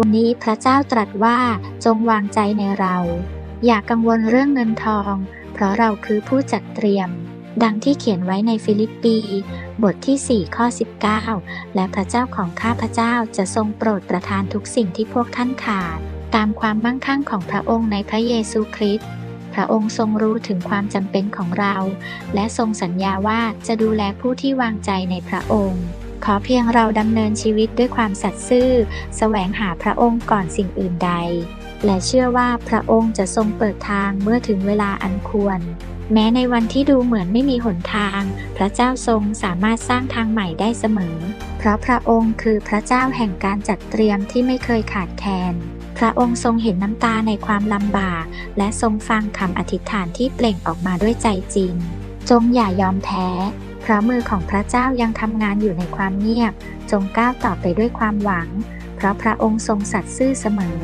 วันนี้พระเจ้าตรัสว่าจงวางใจในเรา อย่ากกังวลเรื่องเงินทอง เพราะเราคือผู้จัดเตรียม ดังที่เขียนไว้ในฟิลิปปี บทที่ 4 ข้อ 19 และพระเจ้าของข้าพระเจ้าจะทรงโปรดประทานทุกสิ่งที่พวกท่านขาด ตามความมั่งคั่งของพระองค์ในพระเยซูคริสต์พระองค์ทรงรู้ถึงความจำเป็นของเรา และทรงสัญญาว่าจะดูแลผู้ที่วางใจในพระองค์ อเพียงเราดำเนินชีวิตด้วยความสัตย์ซื่อแสวงหาพระองค์ก่อนสิ่งอื่นใด และเชื่อว่าพระองค์จะทรงเปิดทางเมื่อถึงเวลาอันควร แม้ในวันที่ดูเหมือนไม่มีหนทาง พระเจ้าทรงสามารถสร้างทางใหม่ได้เสมอ เพราะพระองค์คือพระเจ้าแห่งการจัดเตรียมที่ไม่เคยขาดแคลนพระองค์ทรงเห็นน้ำตาในความลำบาก และทรงฟังคำอธิษฐานที่เปล่งออกมาด้วยใจจริง จงอย่ายอมแพ้ ราะมือของพระเจ้ายังทำงานอยู่ในความเงียบ จงก้าวต่อไปด้วยความหวัง เพราะพระองค์ทรงสัตย์ซื่อเสมอ